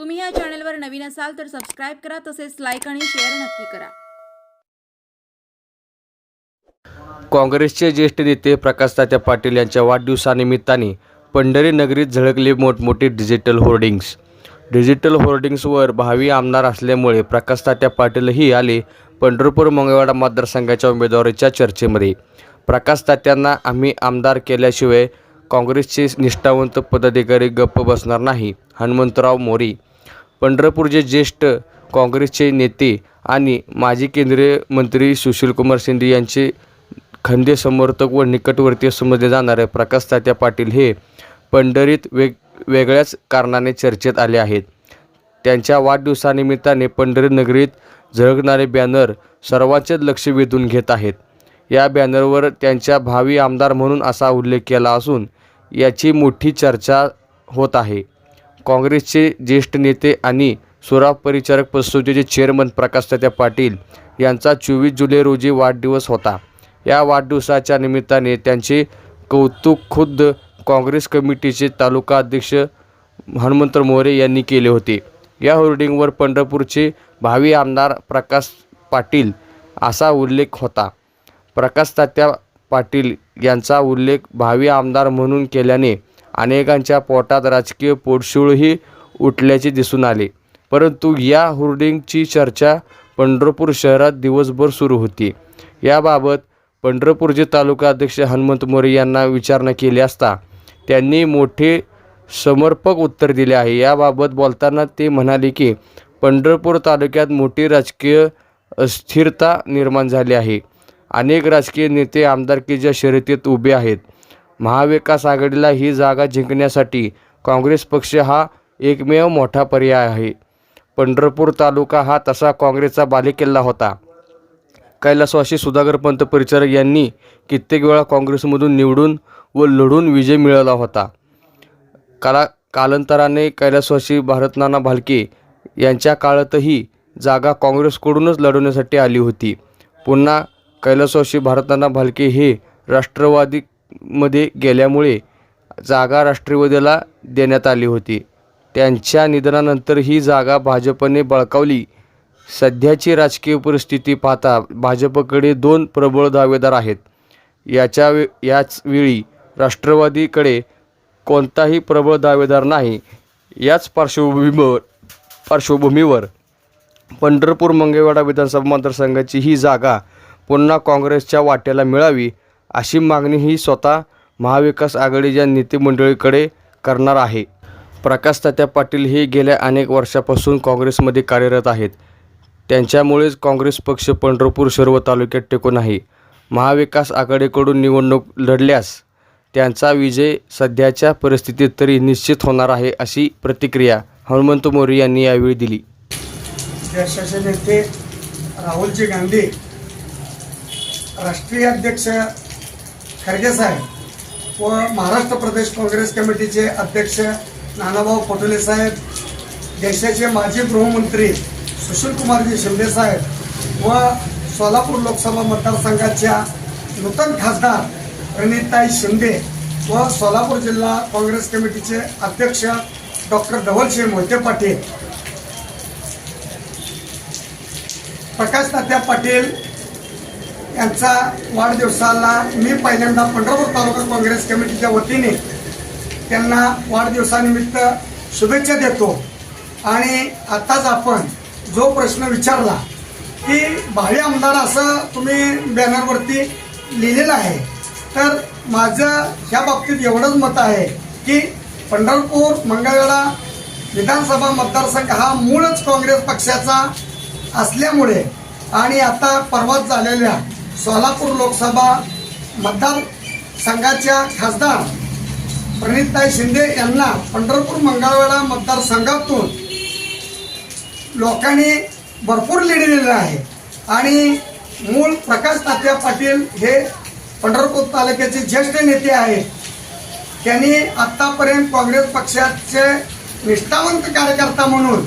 तुम्ही या चॅनलवर नवीन असाल तर सबस्क्राईब करा तसेच लाईक आणि शेअर नक्की करा. काँग्रेसचे ज्येष्ठ नेते प्रकाश तात्या पाटील यांच्या वाढदिवसानिमित्ताने पंढरी नगरीत झळकले मोठमोठे डिजिटल होर्डिंग्स डिजिटल होर्डिंग्सवर भावी आमदार असल्यामुळे प्रकाश तात्या पाटीलही आले पंढरपूर मंगळवाडा मतदारसंघाच्या उमेदवारीच्या चर्चेमध्ये. प्रकाश तात्यांना आम्ही आमदार केल्याशिवाय काँग्रेसचे निष्ठावंत पदाधिकारी गप्प बसणार नाही. हनुमंतराव मोरी पंढरपूरचे ज्येष्ठ काँग्रेसचे नेते आणि माजी केंद्रीय मंत्री सुशीलकुमार शिंदे यांचे खंदे समर्थक व निकटवर्तीय समजले जाणारे प्रकाश तात्या पाटील हे पंढरीत वेग वेगळ्याच कारणाने चर्चेत आले आहेत. त्यांच्या वाढदिवसानिमित्ताने पंढरी नगरीत झळकणारे बॅनर सर्वांचेच लक्ष वेधून घेत आहेत. या बॅनरवर त्यांच्या भावी आमदार म्हणून असा उल्लेख केला असून याची मोठी चर्चा होत आहे. काँग्रेसचे ज्येष्ठ नेते आणि सुराव परिचारक परिषदेचे चेअरमन प्रकाश तात्या पाटील यांचा चोवीस जुलै रोजी वाढदिवस होता. या वाढदिवसाच्या निमित्ताने त्यांचे कौतुक खुद्द काँग्रेस कमिटीचे तालुका अध्यक्ष हनुमंत मोरे यांनी केले होते. या होर्डिंगवर पंढरपूरचे भावी आमदार प्रकाश पाटील असा उल्लेख होता. प्रकाश तात्या पाटील यांचा उल्लेख भावी आमदार म्हणून केल्याने अनेकांच्या पोटात राजकीय पोटशूळही उठल्याचे दिसून आले. परंतु या होर्डिंगची चर्चा पंढरपूर शहरात दिवसभर सुरू होती. याबाबत पंढरपूरचे तालुका अध्यक्ष हनुमंत मोरे यांना विचारणा केली असता त्यांनी मोठे समर्पक उत्तर दिले आहे. याबाबत बोलताना ते म्हणाले की पंढरपूर तालुक्यात मोठी राजकीय अस्थिरता निर्माण झाली आहे. अनेक राजकीय नेते आमदारकीच्या शर्यतीत उभे आहेत. महाविकास आघाडीला ही जागा जिंकण्यासाठी काँग्रेस पक्ष हा एकमेव मोठा पर्याय आहे. पंढरपूर तालुका हा तसा काँग्रेसचा बालेकिल्ला होता. कैलासवासी सुधाकर पंत परिचारक यांनी कित्येक वेळा काँग्रेसमधून निवडून व लढून विजय मिळवला होता. काला कालांतराने कैलासवासी भारतनाना भालके यांच्या काळातही जागा काँग्रेसकडूनच लढवण्यासाठी आली होती. पुन्हा कैलासवासी भारतनाना भालके हे राष्ट्रवादी मध्ये गेल्यामुळे जागा राष्ट्रवादीला देण्यात आली होती. त्यांच्या निधनानंतर ही जागा भाजपने बळकावली. सध्याची राजकीय परिस्थिती पाहता भाजपकडे दोन प्रबळ दावेदार आहेत. याच्या वे याच वेळी राष्ट्रवादीकडे कोणताही प्रबळ दावेदार नाही. याच पार्श्वभूमीवर पार्श्वभूमीवर पंढरपूर मंगेवाडा विधानसभा मतदारसंघाची ही जागा पुन्हा काँग्रेसच्या वाट्याला मिळावी अशी मागणी ही स्वतः महाविकास आघाडीच्या नेतेमंडळीकडे करणार आहे. प्रकाश तात्या पाटील हे गेल्या अनेक वर्षापासून काँग्रेसमध्ये कार्यरत आहेत. त्यांच्यामुळेच काँग्रेस पक्ष पंढरपूर सर्व तालुक्यात टेकून आहे. महाविकास आघाडीकडून निवडणूक लढल्यास त्यांचा विजय सध्याच्या परिस्थितीत तरी निश्चित होणार आहे अशी प्रतिक्रिया हनुमंत मोरे यांनी यावेळी दिली. देशाचे नेते राहुलजी गांधी राष्ट्रीय अध्यक्ष खरगे साहेब व महाराष्ट्र प्रदेश काँग्रेस कमिटीचे अध्यक्ष नानाभाऊ पटोले साहेब देशाचे माजी गृहमंत्री सुशीलकुमारजी शिंदे साहेब व सोलापूर लोकसभा मतदारसंघाच्या नूतन खासदार प्रणिताई शिंदे व सोलापूर जिल्हा काँग्रेस कमिटीचे अध्यक्ष डॉक्टर धवलसिंह मोहिते पाटील. प्रकाश तात्या पाटील यांचा वाढदिवसाला मी पहिल्यांदा पंढरपूर तालुका काँग्रेस कमिटीच्या वतीने त्यांना वाढदिवसानिमित्त शुभेच्छा देतो. आणि आत्ताच आपण जो प्रश्न विचारला की भावी आमदार असं तुम्ही बॅनरवरती लिहिलेलं आहे तर माझं ह्या बाबतीत एवढंच मत आहे की पंढरपूर मंगळवेढा विधानसभा मतदारसंघ हा मूळच काँग्रेस पक्षाचा असल्यामुळे आणि आता परवाच झालेल्या सोलापूर लोकसभा मतदारसंघाच्या खासदार प्रणितताई शिंदे यांना पंढरपूर मंगळवेढा मतदारसंघातून लोकांनी भरपूर लीड दिलेलं आहे. आणि मूळ प्रकाश तात्या पाटील हे पंढरपूर तालुक्याचे ज्येष्ठ नेते आहेत. त्यांनी आत्तापर्यंत काँग्रेस पक्षाचे निष्ठावंत कार्यकर्ता म्हणून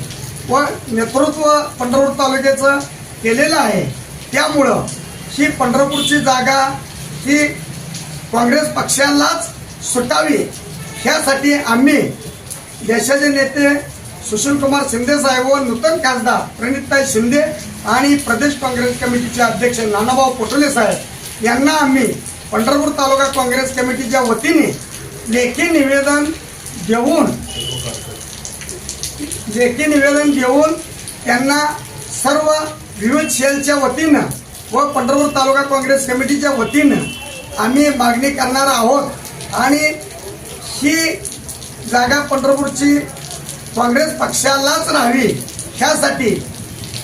व नेतृत्व पंढरपूर तालुक्याचं केलेलं आहे. त्यामुळं ही पंढरपूरची जागा ही काँग्रेस पक्षालाच सुटावी. ह्यासाठी आम्ही देशाचे नेते सुशीलकुमार शिंदे साहेब व नूतन खासदार प्रणितताई शिंदे आणि प्रदेश काँग्रेस कमिटीचे अध्यक्ष नानाभाऊ पटोले साहेब यांना आम्ही पंढरपूर तालुका काँग्रेस कमिटीच्या वतीने लेखी निवेदन देऊन लेखी निवेदन देऊन त्यांना सर्व विविध सेलच्या वतीनं व पंढरपूर तालुका काँग्रेस कमिटीच्या वतीनं आम्ही मागणी करणार आहोत. आणि ही जागा पंढरपूरची काँग्रेस पक्षालाच राहावी ह्यासाठी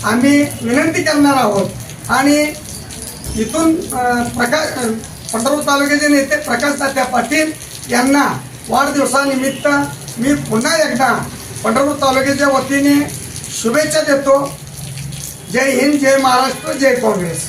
आम्ही विनंती करणार आहोत. आणि इथून प्रकाश पंढरपूर तालुक्याचे नेते प्रकाश तात्या पाटील यांना वाढदिवसानिमित्त मी पुन्हा एकदा पंढरपूर तालुक्याच्या वतीने शुभेच्छा देतो. जय हिंद जय महाराष्ट्र जय काँग्रेस.